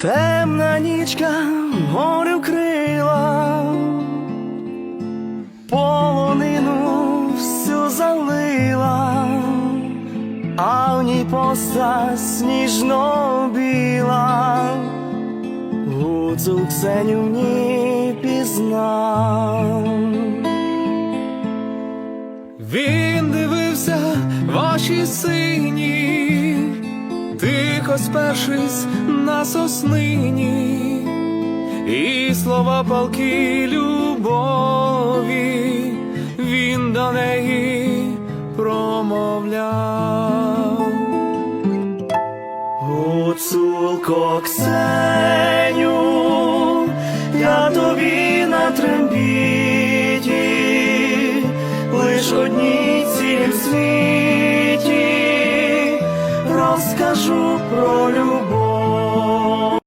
Темна нічка горю крила, полонину всю залила, а в ній постать сніжно біла, гуцул Ксеню в ній пізнав. Він дивився в очі сині, спершись на соснині, і слова палки любові він до неї промовляв. Гуцулко Ксеню, я тобі на трембіті, лиш одній цілім світі розкажу про любов.